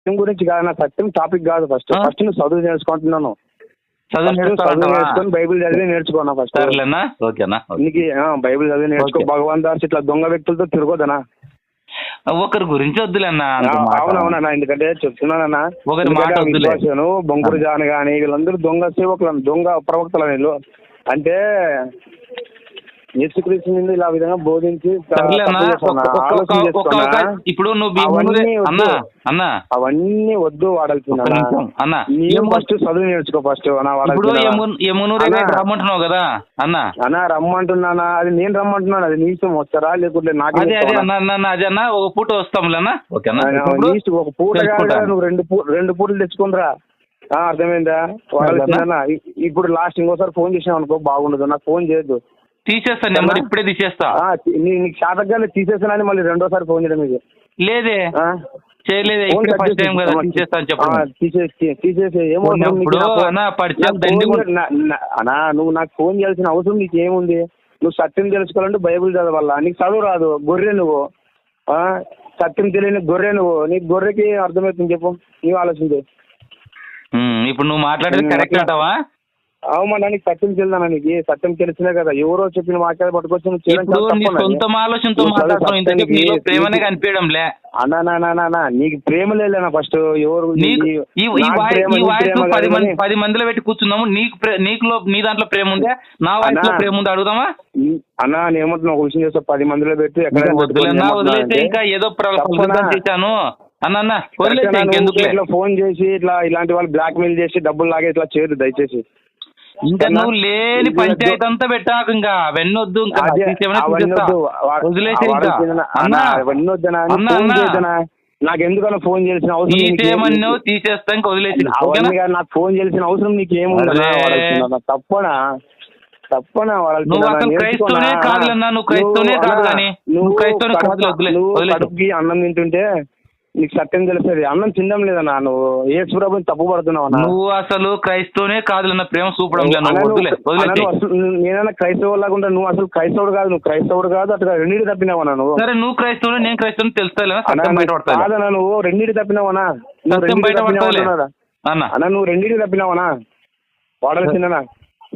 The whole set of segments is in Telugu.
సత్యం గురించి కాదు నా సత్యం టాపిక్ కాదు ఫస్ట్? ఫస్ట్ నువ్వు చదువు నేర్చుకుంటున్నాను. చదువు? నేర్చుకొని బైబిల్ చదివి నేర్చుకున్నా ఫస్ట్ ఓకేనా. నీకు బైబిల్ చదివి నేర్చుకో. భగవాన్ దాస్ ఇట్లా దొంగ వ్యక్తులతో తిరగొద్దనా ఒకరి గురించి వద్దులేనా. అవునవునన్నా ఎందుకంటే చెప్తున్నానన్నా ఒకరి మాట బొంకురు జాన్ గాని వీళ్ళందరూ దొంగ సేవకులు దొంగ ప్రవక్తలు వీళ్ళు. అంటే యేసుక్రీస్తు మీద ఇలా విధంగా బోధించి ఇప్పుడు నువ్వు భీముని అవన్నీ వద్దు. అన్నా. అన్నా అవన్నీ వద్దు నిమిషం. అన్న, ఫస్ట్ చదువు నేర్చుకో ఫస్ట్ ఇప్పుడు రమ్మంటున్నావు కదా అన్న. అన్న రమ్మంటున్నానా? అది నేను రమ్మంటున్నాను అది నీ ఇష్టం వస్తారా? లేకుంటే నాకే అదే? అన్న అన్న, అన్న అదే అన్న ఒక పూట వస్తాంలేనా ఓకేనా ఆయన ఇప్పుడు నీ ఇష్టం. ఒక పూట నువ్వు రెండు రెండు పూటలు తెచ్చుకుందిరా అర్థమైందా? ఇప్పుడు లాస్ట్ ఇంకోసారి ఫోన్ చేసినావు అనుకో బాగుండదు నాకు ఫోన్ చేయొద్దు. తీసేస్తా నెంబర్ ఇప్పుడే తీసేస్తా. ఆ, తి- నీ- నీకు శాతకాలు తీసేసానని మళ్ళీ రెండోసారి ఫోన్ చేయడం ఇది. లేదే. ఆ? చేయలేదే ఫోన్ ఇప్పుడే కట్ ఫస్ట్ టైం కదా తీసేస్తా అని ఆ, చెప్పండి తీసేసి తీసేసి ఏమో ఉన్నప్పుడు అన్న పరిచయం దండిగా ఉంది. అన్నా నువ్వు నాకు ఫోన్ చేయాల్సిన అవసరం నీకు ఏముంది? నువ్వు సత్యం తెలుసుకోవాలంటే బైబిల్ చదవాలా? నీకు చదువు రాదు. గొర్రె నువ్వు. ఆ, సత్యం తెలియని గొర్రె నువ్వు. నీకు గొర్రెకి అర్థమవుతుంది చెప్పు? నీవు ఆలోచించే. ఉమ్, ఇప్పుడు నువ్వు మాట్లాడేది కరెక్ట్ అట్లా. అంటావా? అవుమన్నా నీకు సత్యం తెలియదా నీకు? సత్యం తెలిసినా కదా ఎవరో చెప్పిన వాక్యాలు పట్టుకొచ్చి. సొంత ఆలోచనతో ప్రేమనే నీకు- అన్నా నా నా నా నా నీకు ప్రేమ లేదన్నా ఫస్ట్ ఎవరు నీకు నాకు పది మందిలో పెట్టి కూర్చున్నాము. నీకు నీకులో నీ దాంట్లో ప్రేమ ఉందా? నా వాయిస్లో. ప్రేమ ఉందా? అడుగుదామా? అన్నా నేను ఒక విషయం చేస్తా. పది మందిలో పెట్టి ఎక్కడ ఇంకా వదిలేనా వదిలేస్తే ఇంకా ఏదో చేశాను అన్న ఫోన్ చేసి ఇట్లా ఇలాంటి వాళ్ళు బ్లాక్ మెయిల్ చేసి డబ్బులు లాగే ఇట్లా చేయదు దయచేసి. ఇంకా నువ్వు లేని పంచాయతీ అంతా పెట్టాకు ఇంకా అవన్నీ వద్దు ఇంకా అదే, తీసేమన్నా అవన్నీ తీసేస్తా. వద్దు. వా- వదిలేసి ఆ ఇంకా వాడొచ్చిందనా? అన్న అన్నా, అవన్నీ వద్దనా? నీకు అన్న, ఫోన్ చేయాల్సిన అవసరం తీసేయమన్నావు తీసేస్తా ఇంకా వదిలేసి నాకు ఫోన్ చేయాల్సిన అవసరం నీకు? తప్పనా తప్పనా? నువ్వు అసలు నేర్చుకోనా? క్రైస్తవునే కాదులన్నా, నువ్వు క్రైస్తవునే నువ్వు కాదు కానీ. నువ్వు క్రైస్తవునే వదిలే, అన్నం తింటుంటే నీకు సత్యం తెలుస్తుంది. అన్నం తినడం లేదన్నా నువ్వు ఏ ప్రభుని తప్పు పడుతున్నావు నువ్వు అసలు క్రైస్తవునే ప్రేమ చూపడం లేదు అన్నా, నువ్వు అసలు నేనన్నా క్రైస్తవుడు లాగా నువ్వు అసలు క్రైస్తవుడు కాదు నువ్వు క్రైస్తవుడు కాదు అట్లా రెండింటి తప్పినావన్నా నువ్వు? సరే నువ్వు క్రైస్తవుడు నేను క్రైస్తవుని కాదన్నా నువ్వు రెండింటి తప్పినావనా? అన్న. నువ్వు రెండింటి తప్పినావనా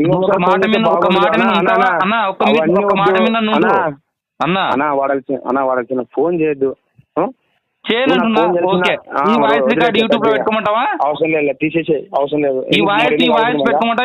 నువ్వు ఒక మాట మీద ఒక మాట అన్న ఒక మీ- ఒక మాట మీద నువ్వు అన్న. అన్నా. వాడాల్సిన అన్నా వాడాల్సిన ఫోన్ చేయొద్దు? చేయనంటున్నా ఓకే ఈ వాయిస్ రికార్డ్ యూట్యూబ్లో. పెట్టుకోమంటావా అవసరం లేదు తీసేసే అవసరం లేదు ఈ వాయిస్ ఈ వాయిస్? పెట్టుకోమంటావా